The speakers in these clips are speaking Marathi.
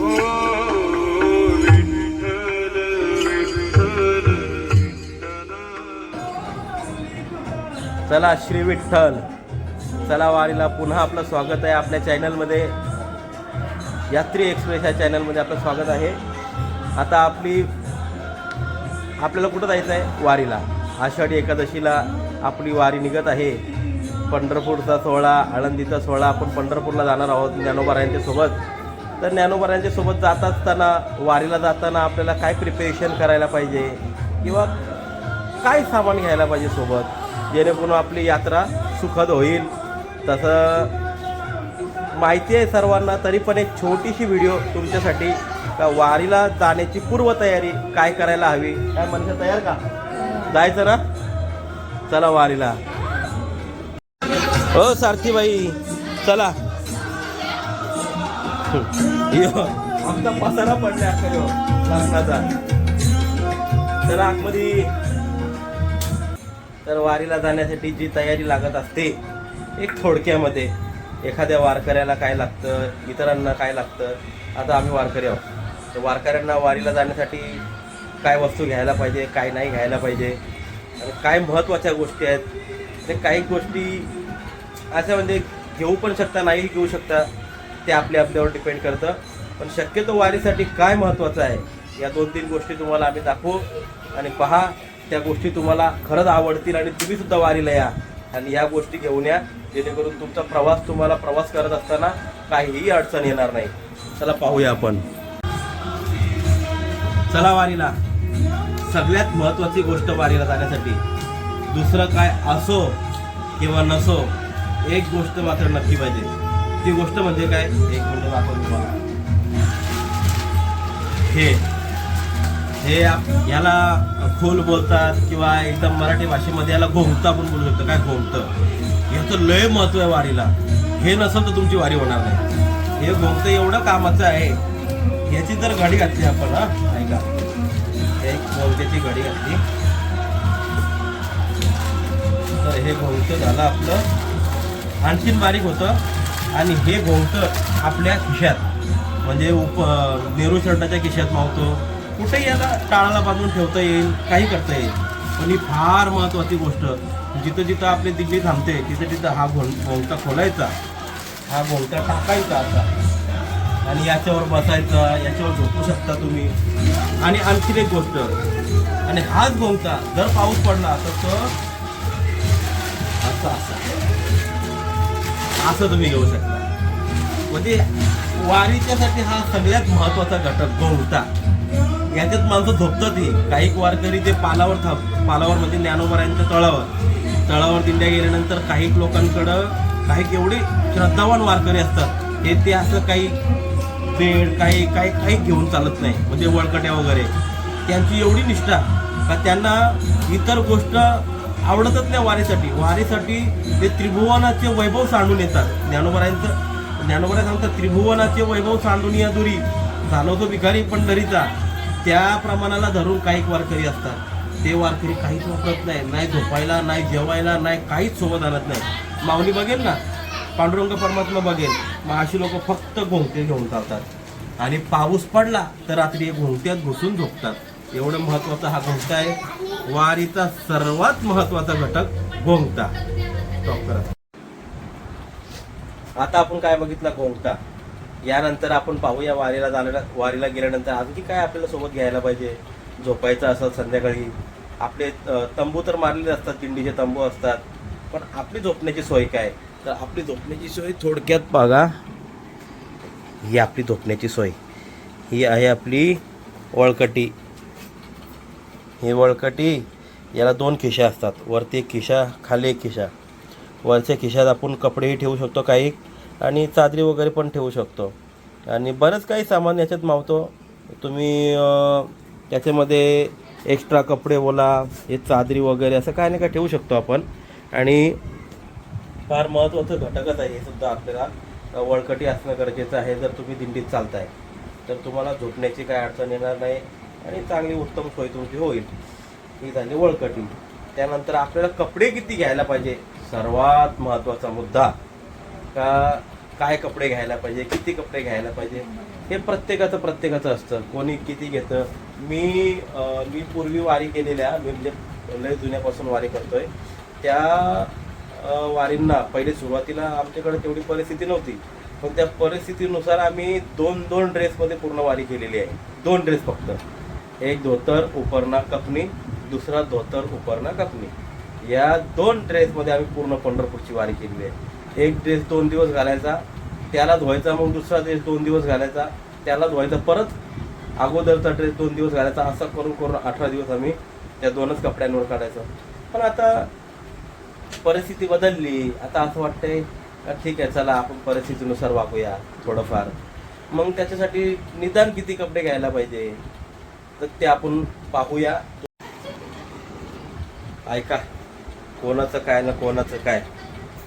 चला श्री विठ्ठल. चला वारीला पुन्हा आपलं स्वागत आहे आपल्या चॅनलमध्ये. यात्री एक्सप्रेस या चॅनलमध्ये आपलं स्वागत आहे. आता आपली आपल्याला कुठं जायचं आहे वारीला. आषाढी एकादशीला आपली वारी निघत आहे. पंढरपूरचा सोहळा आळंदीचा सोहळा आपण पंढरपूरला जाणार आहोत ज्ञानोबारायांच्या सोबत. तर ज्ञानोबारायांच्या सोबत जात असताना वारीला जाताना आपल्याला काय प्रिपरेशन करायला पाहिजे? किंवा काय सामान घ्यायला पाहिजे सोबत? जेणेकरून आपली यात्रा सुखद होईल. तसं माहिती आहे सर्वांना तरी पण एक छोटीशी व्हिडिओ तुमच्यासाठी. का वारीला जाण्याची पूर्वतयारी काय करायला हवी? काय म्हणजे तयार का? जायचं ना? चला वारीला. हो सारथीबाई चला. आमचा पसारा पडला अख्खा हो, लग्नाचा. तर आतमध्ये तर वारीला जाण्यासाठी जी तयारी लागत असते एक थोडक्यामध्ये एखाद्या वारकऱ्याला काय लागतं इतरांना काय लागतं आता आम्ही वारकरी आहोत. तर वारकऱ्यांना वारीला जाण्यासाठी काय वस्तू घ्यायला पाहिजे काय नाही घ्यायला पाहिजे आणि काय महत्त्वाच्या गोष्टी आहेत ते काही गोष्टी अशा म्हणजे घेऊ पण शकता नाही घेऊ शकता. ते आपल्या आपल्यावर डिपेंड करतं. पण शक्यतो वारीसाठी काय महत्त्वाचं आहे या दोन तीन गोष्टी तुम्हाला आम्ही दाखवू आणि पहा त्या गोष्टी तुम्हाला खरंच आवडतील आणि तुम्हीसुद्धा वारीला या. आणि या गोष्टी घेऊन या जेणेकरून तुमचा प्रवास तुम्हाला प्रवास करत असताना काहीही अडचण येणार नाही. चला पाहूया आपण. चला वारीला. सगळ्यात महत्त्वाची गोष्ट वारीला जाण्यासाठी. दुसरं काय असो किंवा नसो एक गोष्ट मात्र नक्की पाहिजे. ती गोष्ट म्हणजे काय? एक मिनिट दाखवतो तुम्हाला. हे हे आप- याला खोल बोलतात किंवा एकदम मराठी भाषेमध्ये याला घोमतं आपण बोलू शकतो. काय घोमतं याचं लय महत्त्व आहे वारीला. हे नसेल तर तुमची वारी होणार नाही. हे घोमतं एवढं कामाचं आहे. याची जर घडी घातली आपण हा? ऐका. एक घोमत्याची घडी घातली. तर हे घोमतं झालं आपलं. आणखीन बारीक होतं. आणि हे घोंगतं आपल्या खिशात. म्हणजे उप नेहरू शर्टाच्या खिशात मावतो. कुठेही याला टाळाला बांधून ठेवता येईल काही करता येईल. पण ही फार महत्त्वाची गोष्ट जिथं जिथं आपली दिल्ली थांबते तिथं तिथं हा घों घोंगटा खोलायचा. हा घोंगटा टाकायचा असा आणि याच्यावर बसायचा याच्यावर झोपू शकता तुम्ही. आणि आणखीन एक गोष्ट आणि हाच घोंगटा जर पाऊस पडला तर तो असं असा. असं तुम्ही घेऊ शकता. म्हणजे वारीच्यासाठी हा सगळ्यात महत्त्वाचा घटक घोंगटा याच्यात माणसं झोपतात ही. काही वारकरी ते पालावर थांब पालावर म्हणजे ज्ञानोबरायांच्या तळावर. तळावर दिंड्या गेल्यानंतर काही लोकांकडं काही एवढे श्रद्धावान वारकरी असतात हे ते असं काही बेड काही काही काही घेऊन चालत नाही म्हणजे वळकट्या वगैरे. त्यांची एवढी निष्ठा का त्यांना इतर गोष्ट आवडतच नाही वारीसाठी. वारीसाठी ते त्रिभुवनाचे वैभव सांडून येतात. ज्ञानोबरायांचं ज्ञानोबरा सांगतात त्रिभुवनाचे वैभव सांडून या दुरी. जाणवतो भिकारी पंढरीचा. त्या प्रमाणाला धरून काही वारकरी असतात. ते वारकरी काहीच वापरत नाही. नाही झोपायला नाही जेवायला नाही काहीच सोबत आणत नाही. माऊली बघेल ना? पांडुरंग परमात्मा बघेल. मग अशी लोक फक्त घोंगते घेऊन चालतात. आणि पाऊस पडला तर रात्री हे घोंगट्यात घुसून झोपतात. एवढं महत्त्वाचा हा घोंगटा आहे. वारीचा सर्वात महत्त्वाचा घटक घोंगटा आता आपण काय बघितला घोंगटा यानंतर आपण पाहूया वारीला जाणार वारीला गेल्यानंतर आणखी काय आपल्याला सोबत घ्यायला पाहिजे? झोपायचं असं संध्याकाळी. आपले तंबू तर मारलेले असतात दिंडीचे तंबू असतात. पण आपली झोपण्याची सोय काय? तर आपली झोपण्याची सोय थोडक्यात बघा. ही आपली झोपण्याची सोय. ही आहे आपली वळकटी ही वळकटी याला दोन खिशा असतात. वरती एक खिशा खाली एक खिशा. वरच्या खिशात आपण कपडेही ठेवू शकतो काही आणि चादरी वगैरे पण ठेवू शकतो. आणि बरंच काही सामान याच्यात मावतो. तुम्ही त्याच्यामध्ये एक्स्ट्रा कपडे बोला हे चादरी वगैरे असं काय नाही काय ठेवू शकतो आपण. आणि फार महत्त्वाचं घटकच आहे हे सुद्धा आपल्याला वळकटी असणं गरजेचं आहे. जर तुम्ही दिंडीत चालताय तर तुम्हाला झोपण्याची काय अडचण येणार नाही. आणि चांगली उत्तम सोय तुमची होईल. ही झाली वळकटी. त्यानंतर आपल्याला कपडे किती घ्यायला पाहिजे? सर्वात महत्त्वाचा मुद्दा. का काय कपडे घ्यायला पाहिजे? किती कपडे घ्यायला पाहिजे? हे प्रत्येकाचं प्रत्येकाचं असतं. कोणी किती घेतं? मी मी पूर्वी वारी केलेल्या मी म्हणजे लय जुन्यापासून वारी करतोय. त्या वारींना पहिले सुरुवातीला आमच्याकडे तेवढी परिस्थिती नव्हती. पण त्या परिस्थितीनुसार आम्ही दोन दोन ड्रेसमध्ये पूर्ण वारी केलेली आहे. दोन ड्रेस फक्त. एक धोतर उपरणा कपनी दुसरा धोतर उपरणा कपनी. या दोन ड्रेसमध्ये आम्ही पूर्ण पंढरपूरची वारी केलेली आहे. एक ड्रेस दोन दिवस घालायचा त्याला धुवायचा मग दुसरा ड्रेस दोन दिवस घालायचा त्याला धुवायचा परत अगोदरचा ड्रेस दोन दिवस घालायचा असं करून करून अठरा दिवस आम्ही त्या दोनच कपड्यांवर काढायचं. पण आता परिस्थिती बदलली. आता असं वाटतंय का ठीक आहे चला आपण परिस्थितीनुसार वागूया थोडंफार. मग त्याच्यासाठी निदान किती कपडे घ्यायला पाहिजे? तर ते आपण पाहूया ऐका कोणाचं काय ना कोणाचं काय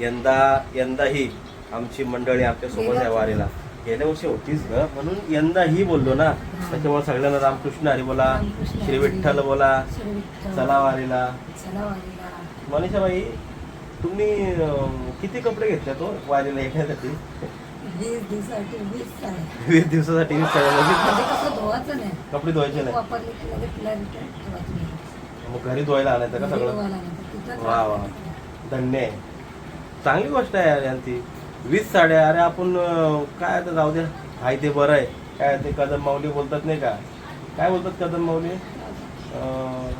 यंदा यंदाही आमची मंडळी आमच्यासोबत आहे वारीला गेल्या वर्षी होतीच ग म्हणून यंदाही बोललो ना त्याच्यामुळे सगळ्यांना रामकृष्ण हरी बोला श्री. विठ्ठल बोला. चला वारीला. मनीषाबाई तुम्ही किती कपडे घेतले तो वारीला येण्यासाठी वीस दिवसासाठी वीस साड्या. वीस दिवसासाठी वीस साड्या म्हणजे कसं धुवायचं नाही. कपडे धुवायचे नाही. वापरले की लगेच तिला return ठेवायचं नाही. मग घरी धुवायला आणायचं का सगळं? धुवायला नाही तर तिथंच वा. वा. धन्य. आहे चांगली गोष्ट आहे यार यांची. वीस साड्या अरे आपण अं, काय आता जाऊ द्या हाय ते बरं आहे. काय ते कदम माऊली बोलतात नाही का? काय बोलतात कदम माऊली? अं,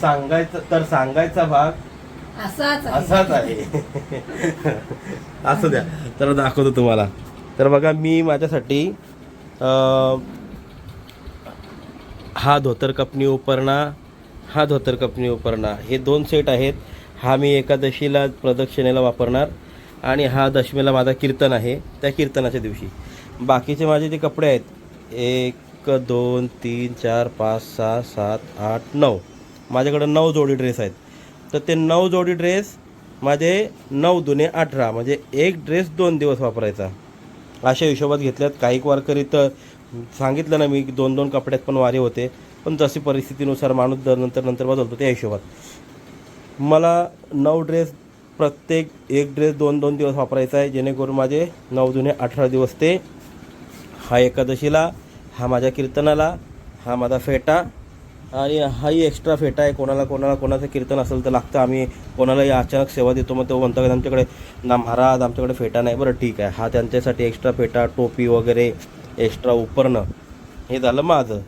सांगायचं तर सांगायचा भाग असाच आहे. आहे. असू द्या. तर दाखवतो तुम्हाला. तर बघा मी माझ्यासाठी हा धोतर कपनी उपरणा हा धोतर कपनी उपरणा. हे दोन सेट आहेत. हा मी एकादशीला प्रदक्षिणेला वापरणार आणि हा दशमीला माझा कीर्तन आहे त्या कीर्तनाच्या दिवशी. बाकीचे माझे जे कपडे आहेत एक दोन तीन चार पाच सहा सात आठ नऊ. माझ्याकडं नऊ जोडी ड्रेस आहेत. तर ते नऊ जोडी ड्रेस माझे नऊ दुने अठरा म्हणजे एक ड्रेस दोन दिवस वापरायचा. अशा हिशोबात घेतल्यात. काही वारकरी तर सांगितलं ना मी की दोन दोन कपड्यात पण वारे होते. पण जशी परिस्थितीनुसार माणूस दर नंतर नंतर बदलतो त्या हिशोबात. मला नऊ ड्रेस प्रत्येक एक ड्रेस दोन दोन दिवस वापरायचा आहे. जेणेकरून माझे नऊ जुने अठरा दिवस ते हा एकादशीला हा माझ्या कीर्तनाला हा माझा फेटा आणि हाही एक्स्ट्रा फेटा आहे. कोणाला कोणाला कोणाचं कीर्तन असेल तर लागतं. आम्ही कोणालाही अचानक सेवा देतो. मग तो म्हणतो की आमच्याकडे ना महाराज आमच्याकडे फेटा नाही. बरं ठीक आहे. हा त्यांच्यासाठी एक्स्ट्रा फेटा टोपी वगैरे एक्स्ट्रा उपरणं हे झालं माझं.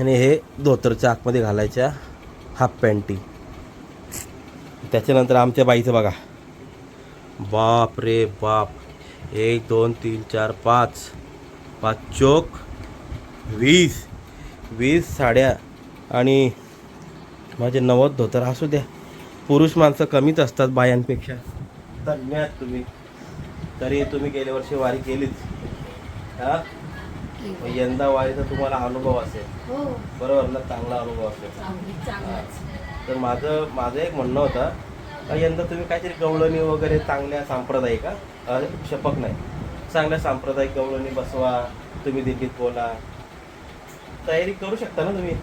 आणि हे धोतरच्या आतमध्ये घालायच्या हाफ पॅन्टी त्याच्यानंतर आमच्या बाईचं बघा. बाप रे बाप. एक दोन तीन चार पाच. पाच चोक वीस. वीस साड्या आणि माझे नव्वद धोतर. असू द्या. पुरुष माणसं कमीच असतात बायांपेक्षा. धन्यवाद तुम्ही. तरी तुम्ही गेल्या वर्षी वारी केलीच. हा? यंदा वारीचा तुम्हाला अनुभव असेल. हो. बरोबर ना? चांगला अनुभव असेल. तर माझं माझं एक म्हणणं होतं यंदा तुम्ही काहीतरी गवळणी वगैरे चांगल्या सांप्रदायिक हा? शपक नाही. चांगल्या सांप्रदायिक गवळणी बसवा. तुम्ही दिल्लीत बोला. तयारी करू शकता ना तुम्ही?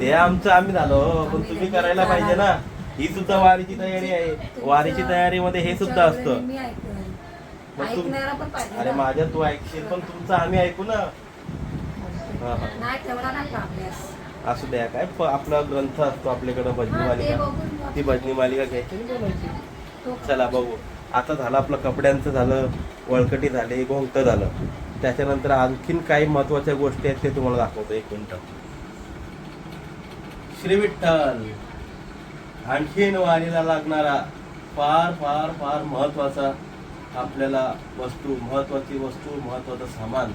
ते आमचं आम्ही झालो पण तुम्ही करायला पाहिजे ना. ही सुद्धा वारीची तयारी आहे. वारीची तयारीमध्ये हे सुद्धा असतं. मी ऐकलं. मग तुम- ऐकणारा पण पाहिजे अरे ना. माझ्या तू ऐकशील पण तुमचं आम्ही ऐकू ना. हा, हा. नाही तेवढा नाही का अभ्यास असू द्या काय प- आपला ग्रंथ असतो आपल्याकडं भजनी हा, ते मालिका बघून ती भजनी मालिका घ्यायची आणि बोलायची. तो चला बघू. आता झालं आपलं कपड्यांचं झालं वळकटी झाले घोंगट झालं. त्याच्यानंतर आणखीन काही महत्त्वाच्या गोष्टी आहेत ते तुम्हाला दाखवतो. एक मिनिट. श्री विठ्ठल आणखीन वारीला लागणारा फार फार फार महत्त्वाचा आपल्याला वस्तू महत्वाची वस्तू महत्वाचं सामान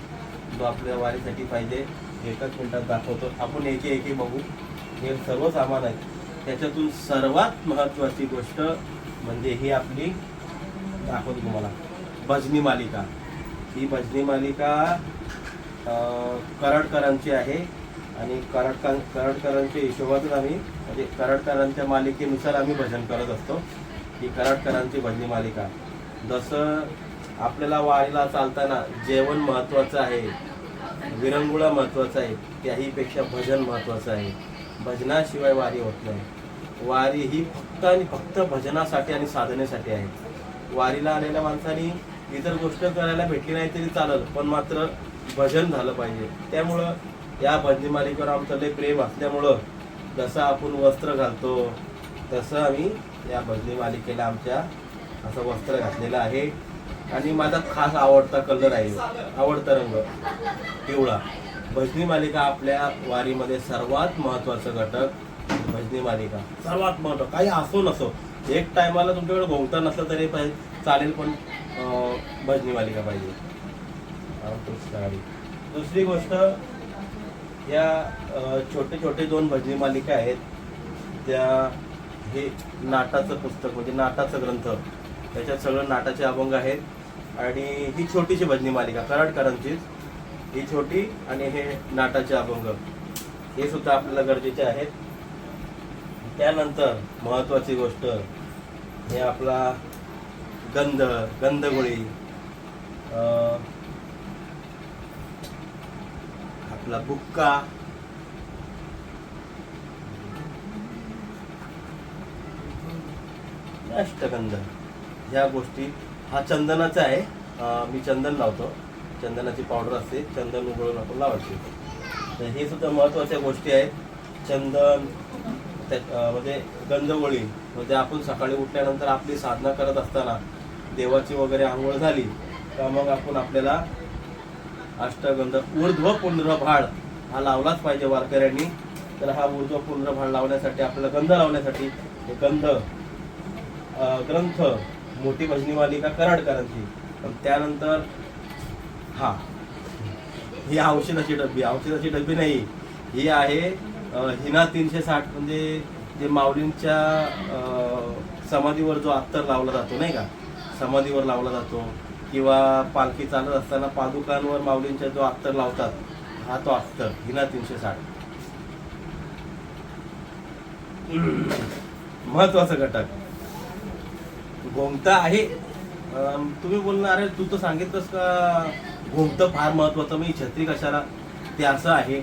जो आपल्या वारीसाठी पाहिजे एकाच मिनिटात दाखवतो. आपण एके एके बघू. हे सर्व सामान आहे त्याच्यातून सर्वात महत्वाची गोष्ट म्हणजे ही आपली दाखवतो तुम्हाला. भजनी मालिका. ही भजनी मालिका कराडकरांची आहे. आणि कराडकर कराडकरांच्या हिशोबातून आम्ही म्हणजे कराडकरांच्या मालिकेनुसार आम्ही भजन करत असतो. ही कराडकरांची भजनी मालिका. जसं आपल्याला वारीला चालताना जेवण महत्त्वाचं आहे विरंगुळा महत्त्वाचा आहे त्याहीपेक्षा भजन महत्त्वाचं आहे. भजनाशिवाय वारी होत नाही. वारी ही फक्त आणि फक्त भजनासाठी आणि साधनेसाठी आहे. वारीला आलेल्या माणसांनी इतर गोष्ट करायला भेटली नाही तरी चालेल पण मात्र भजन झालं पाहिजे. त्यामुळं या भजनी मालिकेवर आमचं लय प्रेम असल्यामुळं जसं आपण वस्त्र घालतो तसं आम्ही या भजनी मालिकेला आमच्या असं वस्त्र घातलेलं आहे. आणि माझा खास आवडता कलर आहे आवडता रंग पिवळा. भजनी मालिका आपल्या वारीमध्ये सर्वात महत्वाचं घटक भजनी मालिका. सर्वात महत्त्व काही असो नसो. एक टायमाला तुमच्याकडे घोंगता नसलं तरी चालेल पण भजनी मालिका पाहिजे. दुसरी गोष्ट या छोटे छोटे दोन भजनी मालिका आहेत. त्या हे नाटाचं पुस्तक म्हणजे नाटाचं ग्रंथ. त्याच्यात सगळं नाटाचे अभंग आहेत. आणि ही छोटीशी भजनी मालिका कराडकरांचीच ही छोटी आणि हे नाटाचे अभंग. हे सुद्धा आपल्याला गरजेचे आहेत. त्यानंतर महत्वाची गोष्ट हे आपला गंध गंधगोळी आपला बुक्का. अष्टगंध ह्या गोष्टी. हा चंदनाचा आहे. मी चंदन लावतो. चंदनाची पावडर असते. चंदन उघडून आपण लावायची. तर हे सुद्धा महत्त्वाच्या गोष्टी आहेत. चंदन त्या म्हणजे गंधगोळी. म्हणजे आपण सकाळी उठल्यानंतर आपली साधना करत असताना देवाची वगैरे आंघोळ झाली तर मग आपण आपल्याला अष्टगंध ऊर्ध्व पुंड्रभाळ हा लावलाच पाहिजे वारकऱ्यांनी. तर हा ऊर्ध्व पुंड्रभाळ लावण्यासाठी आपल्याला गंध लावण्यासाठी हे गंध ग्रंथ मोठी भजनी मालिका कराडकरांची. पण त्यानंतर हा ही औषधाची डब्बी औषधाची डब्बी नाही. ही आहे हिना तीनशे साठ म्हणजे जे माऊलींच्या समाधीवर जो अत्तर लावला जातो नाही का? समाधीवर लावला जातो किंवा पालखी चालत असताना पादुकांवर माऊलींच्या जो अत्तर लावतात हा तो अख्तर हिना तीनशे साठ. महत्त्वाचा घटक. घोमता आहे. तुम्ही बोलणार अरे तू तर सांगितलंस का घोमतं फार महत्वाचं मी छत्री कशाला? ते असं आहे.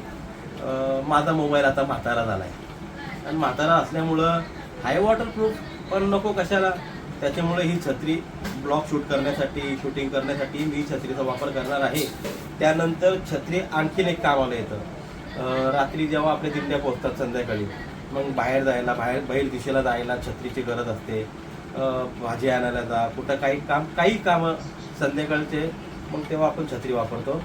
माझा मोबाईल आता म्हातारा झाला आहे आणि म्हातारा असल्यामुळं हाय वॉटरप्रूफ पण नको कशाला. त्याच्यामुळे ही छत्री ब्लॉग शूट करण्यासाठी शूटिंग करण्यासाठी मी ही छत्रीचा वापर करणार आहे. त्यानंतर छत्री आणखीन एक कामाला येतं. रात्री जेव्हा आपल्या दिंड्या पोहोचतात संध्याकाळी मग बाहेर जायला बाहेर बाहेर दिशेला जायला छत्रीची गरज असते. भाजी आणायला जा कुठं काही काम काही कामं संध्याकाळचे मग तेव्हा आपण छत्री वापरतो.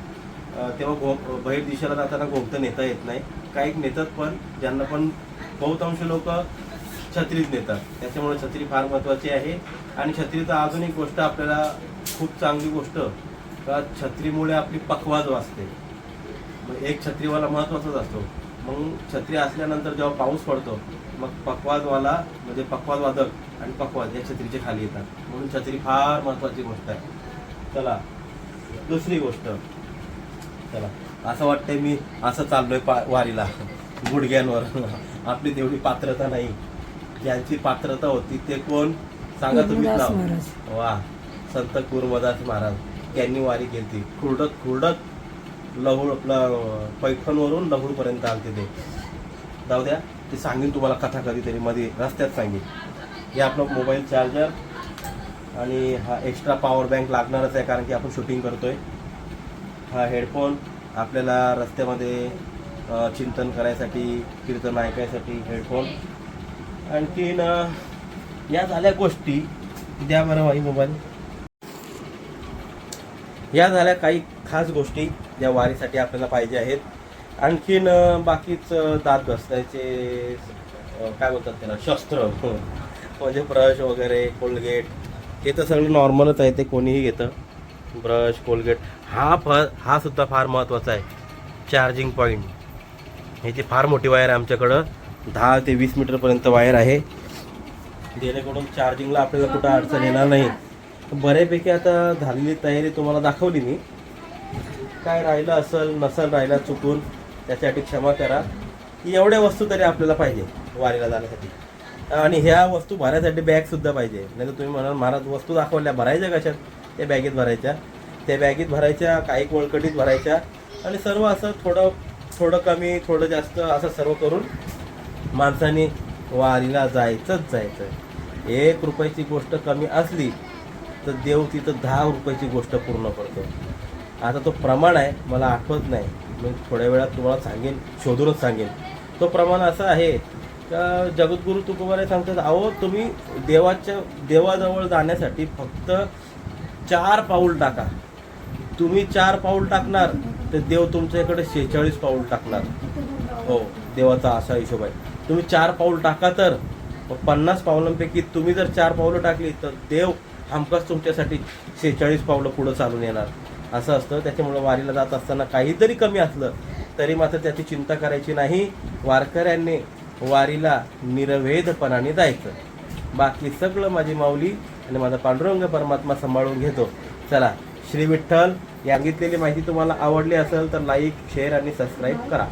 तेव्हा घो बाहेर दिशेला जाताना घोमतं नेता येत नाही. काही नेतात पण ज्यांना पण बहुतांश लोक छत्रीच नेतात. त्याच्यामुळे छत्री फार महत्त्वाची आहे. आणि छत्रीचा अजून एक गोष्ट आपल्याला खूप चांगली गोष्ट का छत्रीमुळे आपली पखवाज वाचते. मग एक छत्रीवाला महत्वाचाच असतो. मग छत्री असल्यानंतर जेव्हा पाऊस पडतो मग पकवाजवाला म्हणजे पकवाज वादक आणि पकवाज या छत्रीचे खाली येतात. म्हणून छत्री फार महत्वाची गोष्ट आहे. चला दुसरी गोष्ट. चला असं वाटतंय मी असं चाललोय पा वारीला. गुडघ्यांवर. आपली तेवढी पात्रता नाही. ज्यांची पात्रता होती ते कोण? सांगा नाव. महाराज. वा संत कुरमदास महाराज त्यांनी वारी केली. खुरडत खुरडत लहुळ आपलं पैठणवरून लहुळपर्यंत आलते ते. जाऊ द्या ते सांगेन तुम्हाला कथा कधीतरी मध्ये रस्त्यात सांगेन. हे आपलं मोबाईल चार्जर आणि हा एक्स्ट्रा पॉवर बँक लागणारच आहे कारण की आपण शूटिंग करतोय. हा हेडफोन आपल्याला रस्त्यामध्ये चिंतन करायसाठी कीर्तन ऐकायसाठी हेडफोन आणखीन या झाल्या गोष्टी. द्या बरं वाई मोबाईल या झाल्या काही खास गोष्टी ज्या वारीसाठी आपल्याला पाहिजे आहेत. आणखीन बाकीच दात घसण्याचे काय बोलतात त्याला शस्त्र. म्हणजे ब्रश वगैरे कोलगेट. हे तर सगळं नॉर्मलच आहे ते कोणीही घेतं. Brush Colgate. हा फ हा सुद्धा फार महत्त्वाचा आहे. चार्जिंग पॉईंट ह्याची फार मोठी वायर आहे आमच्याकडं दहा ते वीस मीटरपर्यंत वायर आहे. जेणेकरून चार्जिंगला आपल्याला कुठं अडचण येणार नाही. बऱ्यापैकी आता झालेली तयारी तुम्हाला दाखवली मी. काय राहिलं असेल नसेल राहिलं चुकून त्यासाठी क्षमा करा. एवढ्या वस्तू तरी आपल्याला पाहिजे वारीला जाण्यासाठी. आणि ह्या वस्तू भरायसाठी बॅगसुद्धा पाहिजे. नाही तर तुम्ही म्हणाल महाराज वस्तू दाखवल्या भरायच्या कशात? त्या बॅगेत भरायच्या. त्या बॅगेत भरायच्या काही कोळकटीत भरायच्या. आणि सर्व असं थोडं थोडं कमी थोडं जास्त असं सर्व करून माणसाने वारीला जायचंच जायचं एक रुपयाची गोष्ट कमी असली तर देव तिथं दहा रुपयाची गोष्ट पूर्ण करतो. आता तो प्रमाण आहे मला आठवत नाही. मी थोड्या वेळात तुम्हाला सांगेन शोधूनच सांगेन. तो प्रमाण असा आहे का जगद्गुरु तुकोबारे सांगतात अहो तुम्ही देवाच्या देवाजवळ जाण्यासाठी फक्त चार पाऊल टाका. तुम्ही चार पाऊल टाकणार तर देव तुमच्याकडे शेहेचाळीस पाऊल टाकणार. हो देवाचा असा हिशोब आहे. तुम्ही चार पाऊल टाका तर. पन्नास पावलांपैकी तुम्ही जर चार पावलं टाकली तर देव हमखास तुमच्यासाठी शेहेचाळीस पावलं पुढं चालून येणार. असं असतं. त्याच्यामुळं वारीला जात असताना काहीतरी कमी असलं तरी मात्र त्याची चिंता करायची नाही. वारकऱ्यांनी वारीला निरवेधपणाने जायचं. बाकी सगळं माझी माऊली आणि माझा पांडुरंग परमात्मा सांभाळून घेतो. चला श्री विठ्ठल सांगितलेली माहिती तुम्हाला आवडली असेल तर लाईक शेअर आणि सबस्क्राईब करा.